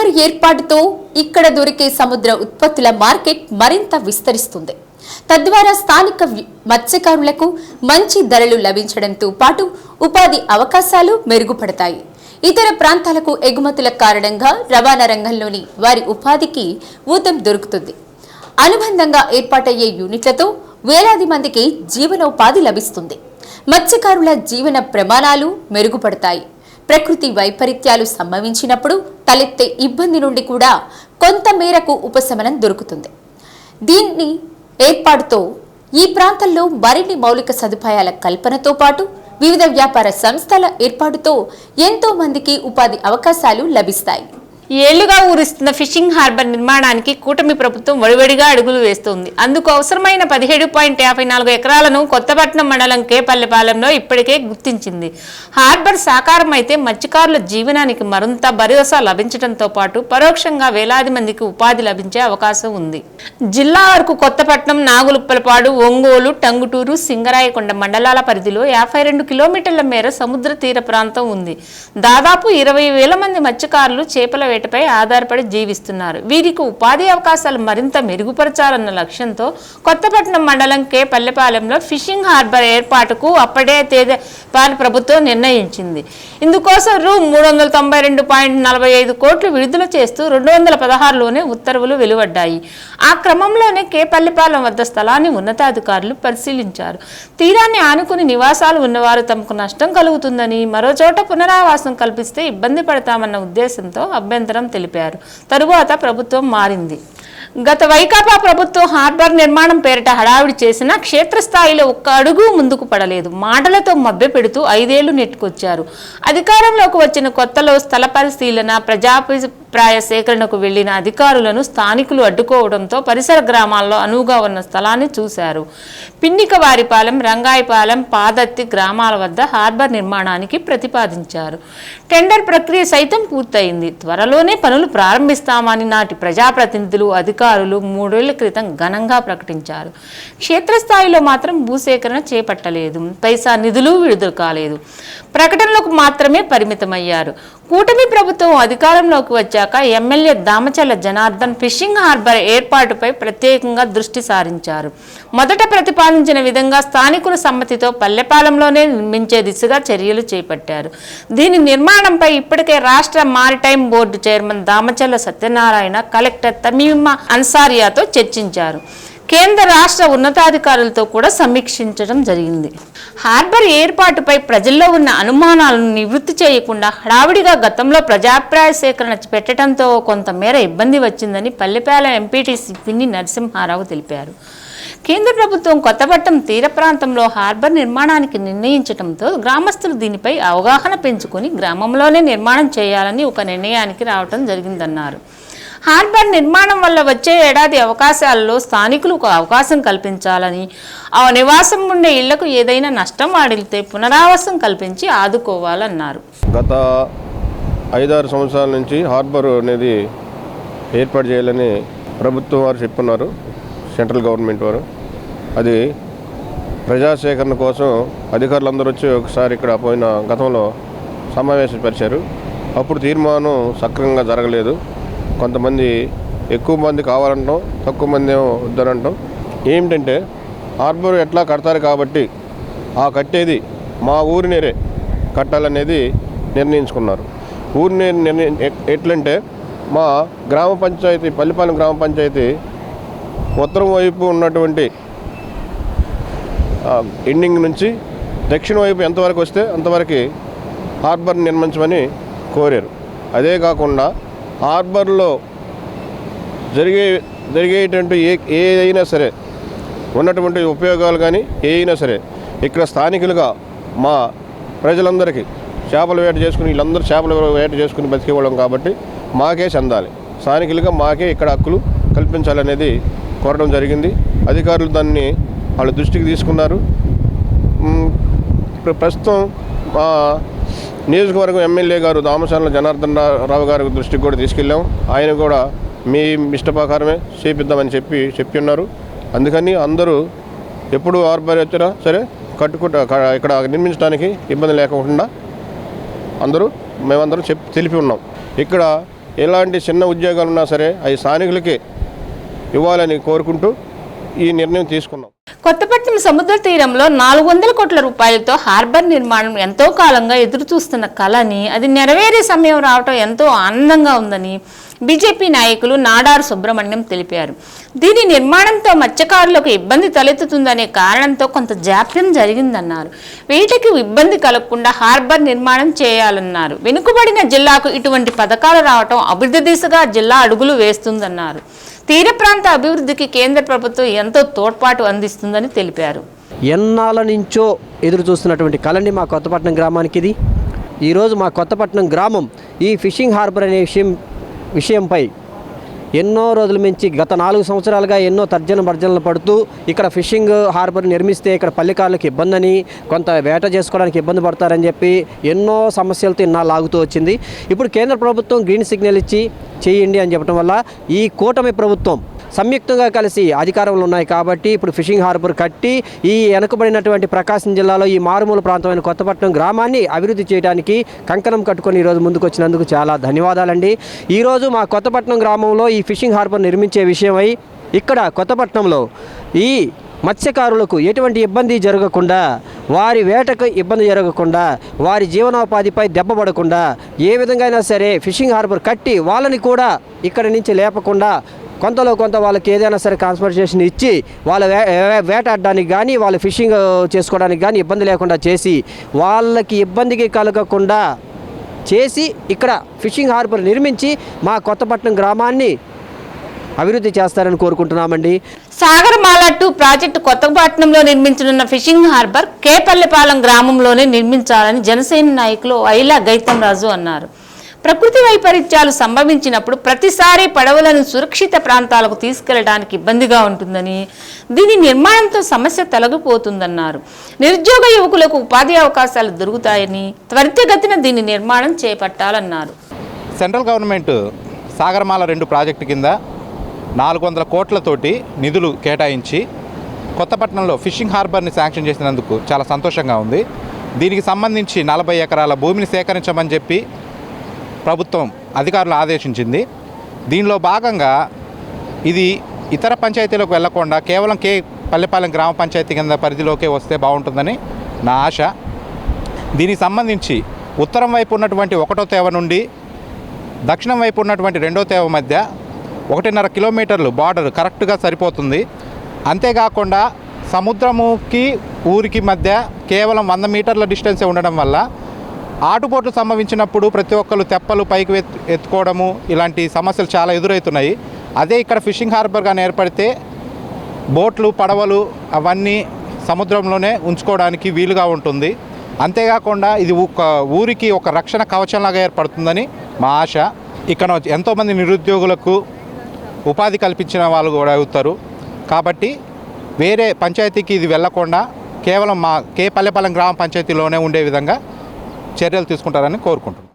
Harbour ఏర్పాటుతో ఇక్కడ దొరికే సముద్ర ఉత్పత్తుల మార్కెట్ మరింత విస్తరిస్తుంది. తద్వారా స్థానిక మత్స్యకారులకు మంచి ధరలు లభించడంతో పాటు ఉపాధి అవకాశాలు మెరుగుపడతాయి. ఇతర ప్రాంతాలకు ఎగుమతుల కారణంగా రవాణా రంగంలోని వారి ఉపాధికి ఊతం దొరుకుతుంది. అనుబంధంగా ఏర్పాటయ్యే యూనిట్లతో వేలాది మందికి జీవనోపాధి లభిస్తుంది. మత్స్యకారుల జీవన ప్రమాణాలు మెరుగుపడతాయి. ప్రకృతి వైపరీత్యాలు సంభవించినప్పుడు తలెత్తే ఇబ్బంది నుండి కూడా కొంత మేరకు ఉపశమనం దొరుకుతుంది. దీన్ని ఏర్పాటుతో ఈ ప్రాంతంలో మరిన్ని మౌలిక సదుపాయాల కల్పనతో పాటు వివిధ వ్యాపార సంస్థల ఏర్పాటుతో ఎంతో మందికి ఉపాధి అవకాశాలు లభిస్తాయి. ఏళ్ళుగా ఊరిస్తున్న ఫిషింగ్ హార్బర్ నిర్మాణానికి కూటమి ప్రభుత్వం వడివడిగా అడుగులు వేస్తోంది. అందుకు అవసరమైన పదిహేడు పాయింట్ యాభై నాలుగు ఎకరాలను కొత్తపట్నం మండలం కేపల్లెపాలెంలో ఇప్పటికే గుర్తించింది. హార్బర్ సాకారం అయితే మత్స్యకారుల జీవనానికి మరింత భరోసా లభించడంతో పాటు పరోక్షంగా వేలాది మందికి ఉపాధి లభించే అవకాశం ఉంది. జిల్లా వరకు కొత్తపట్నం నాగులుప్పలపాడు ఒంగోలు టంగుటూరు సింగరాయకొండ మండలాల పరిధిలో యాభై రెండు కిలోమీటర్ల మేర సముద్ర తీర ప్రాంతం ఉంది. దాదాపు ఇరవై వేల మంది మత్స్యకారులు చేపల వేటపై ఆధారపడి జీవిస్తున్నారు. వీరికి ఉపాధి అవకాశాలు మరింత మెరుగుపరచాలన్న లక్ష్యంతో కొత్తపట్నం మండలం కే. పల్లెపాలెంలో ఫిషింగ్ హార్బర్ ఏర్పాటుకు అప్పటే తేదీ పాల ప్రభుత్వం నిర్ణయించింది. ఇందుకోసం రూ. మూడు వందల తొంభై రెండు పాయింట్ నలభై ఐదు కోట్లు విడుదల చేస్తూ రెండు వందల పదహారులోనే ఉత్తర్వులు వెలువడ్డాయి. ఆ క్రమంలోనే కేపల్లిపాలెం వద్ద స్థలాన్ని ఉన్నతాధికారులు పరిశీలించారు. తీరాన్ని ఆనుకుని నివాసాలు ఉన్నవారు తమకు నష్టం కలుగుతుందని మరో చోట పునరావాసం కల్పిస్తే ఇబ్బంది పడతామన్న ఉద్దేశంతో అభ్యంతరం తెలిపారు. తరువాత ప్రభుత్వం మారింది. గత వైకాపా ప్రభుత్వం హార్బర్ నిర్మాణం పేరిట హడావిడి చేసినా క్షేత్రస్థాయిలో ఒక్క అడుగు ముందుకు పడలేదు. మాటలతో మభ్య పెడుతూ ఐదేళ్ళు నెట్టుకొచ్చారు. అధికారంలోకి వచ్చిన కొత్తలో స్థల పరిశీలన ప్రజా అభిప్రాయ సేకరణకు వెళ్ళిన అధికారులను స్థానికులు అడ్డుకోవడంతో పరిసర గ్రామాల్లో అనువుగా ఉన్న స్థలాన్ని చూశారు. పిన్నికవారిపాలెం రంగాయపాలెం పాదత్తి గ్రామాల వద్ద హార్బర్ నిర్మాణానికి ప్రతిపాదించారు. టెండర్ ప్రక్రియ సైతం పూర్తయింది. త్వరలోనే పనులు ప్రారంభిస్తామని నాటి ప్రజాప్రతినిధులు అధికారులు మూడేళ్ళ క్రితం ఘనంగా ప్రకటించారు. క్షేత్రస్థాయిలో మాత్రం భూసేకరణ చేపట్టలేదు. పైసా నిధులు విడుదల కాలేదు. ప్రకటనలకు మాత్రమే పరిమితమయ్యారు. కూటమి ప్రభుత్వం అధికారంలోకి వచ్చాక MLA Damacharla Janardhan fishing harbour ఏర్పాటుపై ప్రత్యేకంగా దృష్టి సారించారు. మొదట ప్రతిపాదించిన విధంగా స్థానికుల సమ్మతితో పల్లెపాలెంలోనే నిర్మించే దిశగా చర్యలు చేపట్టారు. దీని నిర్మాణంపై ఇప్పటికే రాష్ట్ర maritime board chairman Damacharla Satyanarayana collector Tameema అన్సారియాతో చర్చించారు. కేంద్ర రాష్ట్ర ఉన్నతాధికారులతో కూడా సమీక్షించడం జరిగింది. హార్బర్ ఏర్పాటుపై ప్రజల్లో ఉన్న అనుమానాలను నివృత్తి చేయకుండా హడావిడిగా గతంలో ప్రజాభిప్రాయ సేకరణ పెట్టడంతో కొంతమేర ఇబ్బంది వచ్చిందని పల్లెపాలెం ఎంపీటీసీ పిన్ని నరసింహారావు తెలిపారు. కేంద్ర ప్రభుత్వం కొత్తపట్నం తీర ప్రాంతంలో హార్బర్ నిర్మాణానికి నిర్ణయించడంతో గ్రామస్తులు దీనిపై అవగాహన పెంచుకొని గ్రామంలోనే నిర్మాణం చేయాలని ఒక నిర్ణయానికి రావడం జరిగిందన్నారు. హార్బర్ నిర్మాణం వల్ల వచ్చే ఏడాది అవకాశాల్లో స్థానికులకు అవకాశం కల్పించాలని. ఆ నివాసం ఉండే ఇళ్ళకు ఏదైనా నష్టం వాడితే పునరావాసం కల్పించి ఆదుకోవాలన్నారు. గత ఐదారు సంవత్సరాల నుంచి హార్బర్ అనేది ఏర్పాటు చేయాలని ప్రభుత్వం వారు చెప్పున్నారు సెంట్రల్ గవర్నమెంట్ వారు. అది ప్రజాసేకరణ కోసం అధికారులందరూ వచ్చి ఒకసారి ఇక్కడ పోయిన గతంలో సమావేశపరిచారు. అప్పుడు తీర్మానం సక్రమంగా జరగలేదు. కొంతమంది ఎక్కువ మంది కావాలంటాం తక్కువ మంది ఏమో వద్దనంటాం. ఏమిటంటే హార్బర్ ఎట్లా కడతారు కాబట్టి ఆ కట్టేది మా ఊరి నేరే కట్టాలనేది నిర్ణయించుకున్నారు. ఊరిని నిర్ణయం ఎ- ఎట్లంటే మా గ్రామ పంచాయతీ పల్లిపాలెం గ్రామ పంచాయతీ ఉత్తరం వైపు ఉన్నటువంటి ఎండింగ్ నుంచి దక్షిణ వైపు ఎంతవరకు వస్తే అంతవరకు హార్బర్ నిర్మించమని కోరారు. అదే కాకుండా హార్బర్లో జరిగే జరిగేటువంటి ఏ ఏదైనా సరే ఉన్నటువంటి ఉపయోగాలు కానీ ఏ అయినా సరే ఇక్కడ స్థానికులుగా మా ప్రజలందరికీ చేపల వేట చేసుకుని వీళ్ళందరూ చేపల వేట చేసుకుని బతికేవాళ్ళం కాబట్టి మాకే చెందాలి. స్థానికులుగా మాకే ఇక్కడ హక్కులు కల్పించాలనేది కోరడం జరిగింది. అధికారులు దాన్ని వాళ్ళ దృష్టికి తీసుకున్నారు. ప్రస్తుతం మా నియోజకవర్గం ఎమ్మెల్యే గారు దామశాల జనార్దన్ రావు గారి దృష్టికి కూడా తీసుకెళ్ళాం. ఆయన కూడా మీ ఇష్టప్రకారమే చేపిద్దామని చెప్పి చెప్పి ఉన్నారు అందుకని అందరూ ఎప్పుడు హార్బర్ వచ్చినా సరే కట్టుకుంటా ఇక్కడ నిర్మించడానికి ఇబ్బంది లేకుండా అందరూ మేమందరం చెప్పి తెలిపి ఉన్నాం. ఇక్కడ ఎలాంటి చిన్న ఉద్యోగాలు ఉన్నా సరే అవి స్థానికులకి ఇవ్వాలని కోరుకుంటూ ఈ నిర్ణయం తీసుకున్నాం. కొత్తపట్నం సముద్ర తీరంలో నాలుగు వందల కోట్ల రూపాయలతో హార్బర్ నిర్మాణం ఎంతో కాలంగా ఎదురు చూస్తున్న కళని అది నెరవేరే సమయం రావటం ఎంతో ఆనందంగా ఉందని బీజేపీ నాయకులు నాడారు సుబ్రహ్మణ్యం తెలిపారు. దీని నిర్మాణంతో మత్స్యకారులకు ఇబ్బంది తలెత్తుతుందనే కారణంతో కొంత జాప్యం జరిగిందన్నారు. వీటికి ఇబ్బంది కలగకుండా హార్బర్ నిర్మాణం చేయాలన్నారు. వెనుకబడిన జిల్లాకు ఇటువంటి పథకాలు రావటం అభివృద్ధి దిశగా జిల్లా అడుగులు వేస్తుందన్నారు. తీర ప్రాంత అభివృద్ధికి కేంద్ర ప్రభుత్వం ఎంతో తోడ్పాటు అందిస్తుందని తెలిపారు. ఎన్నాళ్ళ నుంచో ఎదురు చూస్తున్నటువంటి కళండి మా కొత్తపట్నం గ్రామానికి ఇది. ఈరోజు మా కొత్తపట్నం గ్రామం ఈ ఫిషింగ్ హార్బర్ అనే విషయం విషయంపై ఎన్నో రోజుల నుంచి గత నాలుగు సంవత్సరాలుగా ఎన్నో తర్జన భర్జనలు పడుతూ ఇక్కడ ఫిషింగ్ హార్బర్ నిర్మిస్తే ఇక్కడ పల్లెకారులకు ఇబ్బందని కొంత వేట చేసుకోవడానికి ఇబ్బంది పడతారని చెప్పి ఎన్నో సమస్యలతో ఇన్నా లాగుతూ వచ్చింది. ఇప్పుడు కేంద్ర ప్రభుత్వం గ్రీన్ సిగ్నల్ ఇచ్చి చేయండి అని చెప్పడం వల్ల ఈ కూటమి ప్రభుత్వం సంయుక్తంగా కలిసి అధికారంలో ఉన్నాయి కాబట్టి ఇప్పుడు ఫిషింగ్ హార్బర్ కట్టి ఈ వెనుకబడినటువంటి ప్రకాశం జిల్లాలో ఈ మారుమూల ప్రాంతమైన కొత్తపట్నం గ్రామాన్ని అభివృద్ధి చేయడానికి కంకణం కట్టుకొని ఈరోజు ముందుకు వచ్చినందుకు చాలా ధన్యవాదాలండి. ఈరోజు మా కొత్తపట్నం గ్రామంలో ఈ ఫిషింగ్ హార్బర్ నిర్మించే విషయమై ఇక్కడ కొత్తపట్నంలో ఈ మత్స్యకారులకు ఎటువంటి ఇబ్బంది జరగకుండా వారి వేటకు ఇబ్బంది జరగకుండా వారి జీవనోపాధిపై దెబ్బ పడకుండా ఏ విధంగా అయినా సరే ఫిషింగ్ హార్బర్ కట్టి వాళ్ళని కూడా ఇక్కడి నుంచి లేపకుండా కొంతలో కొంత వాళ్ళకి ఏదైనా సరే కాన్సన్ట్రేషన్ ఇచ్చి వాళ్ళ వే వేటాడడానికి కానీ వాళ్ళ ఫిషింగ్ చేసుకోవడానికి కానీ ఇబ్బంది లేకుండా చేసి వాళ్ళకి ఇబ్బందికి కలగకుండా చేసి ఇక్కడ ఫిషింగ్ హార్బర్ నిర్మించి మా కొత్తపట్నం గ్రామాన్ని అభివృద్ధి చేస్తారని కోరుకుంటున్నామండి. సాగరమాల టూ ప్రాజెక్టు కొత్తపట్నంలో నిర్మించనున్న ఫిషింగ్ హార్బర్ కేపల్లిపాలెం గ్రామంలోనే నిర్మించాలని జనసేన నాయకులు ఐలా గైతం రాజు అన్నారు. ప్రకృతి వైపరీత్యాలు సంభవించినప్పుడు ప్రతిసారి పడవలను సురక్షిత ప్రాంతాలకు తీసుకెళ్ళడానికి ఇబ్బందిగా ఉంటుందని దీని నిర్మాణంతో సమస్య తొలగిపోతుందన్నారు. నిరుద్యోగ యువకులకు ఉపాధి అవకాశాలు దొరుకుతాయని త్వరితగతిన దీని నిర్మాణం చేపట్టాలన్నారు. సెంట్రల్ గవర్నమెంట్ సాగరమాల రెండు ప్రాజెక్టు కింద నాలుగు వందల కోట్లతోటి నిధులు కేటాయించి కొత్తపట్నంలో ఫిషింగ్ హార్బర్ని శాంక్షన్ చేసినందుకు చాలా సంతోషంగా ఉంది. దీనికి సంబంధించి నలభై ఎకరాల భూమిని సేకరించమని చెప్పి ప్రభుత్వం అధికారులు ఆదేశించింది. దీనిలో భాగంగా ఇది ఇతర పంచాయతీలకు వెళ్ళకుండా కేవలం కే పల్లెపాలెం గ్రామ పంచాయతీ కింద పరిధిలోకే వస్తే బాగుంటుందని నా ఆశ. దీనికి సంబంధించి ఉత్తరం వైపు ఉన్నటువంటి ఒకటో తేవ నుండి దక్షిణం వైపు ఉన్నటువంటి రెండో తేవ మధ్య ఒకటిన్నర కిలోమీటర్లు బార్డర్ కరెక్ట్గా సరిపోతుంది. అంతేకాకుండా సముద్రముకి ఊరికి మధ్య కేవలం వంద మీటర్ల డిస్టెన్సే ఉండడం వల్ల ఆటుపోట్లు సంభవించినప్పుడు ప్రతి ఒక్కరు తెప్పలు పైకి ఎత్తు ఎత్తుకోవడము ఇలాంటి సమస్యలు చాలా ఎదురవుతున్నాయి. అదే ఇక్కడ ఫిషింగ్ హార్బర్ కానీ ఏర్పడితే బోట్లు పడవలు అవన్నీ సముద్రంలోనే ఉంచుకోవడానికి వీలుగా ఉంటుంది. అంతేకాకుండా ఇది ఒక ఊరికి ఒక రక్షణ కవచంలాగా ఏర్పడుతుందని మా ఆశ. ఇక్కడ ఎంతోమంది నిరుద్యోగులకు ఉపాధి కల్పించిన వాళ్ళు కూడా అవుతారు. కాబట్టి వేరే పంచాయతీకి ఇది వెళ్ళకుండా కేవలం మా కే పల్లెపాలెం గ్రామ పంచాయతీలోనే ఉండే విధంగా చర్యలు తీసుకుంటారని కోరుకుంటున్నాను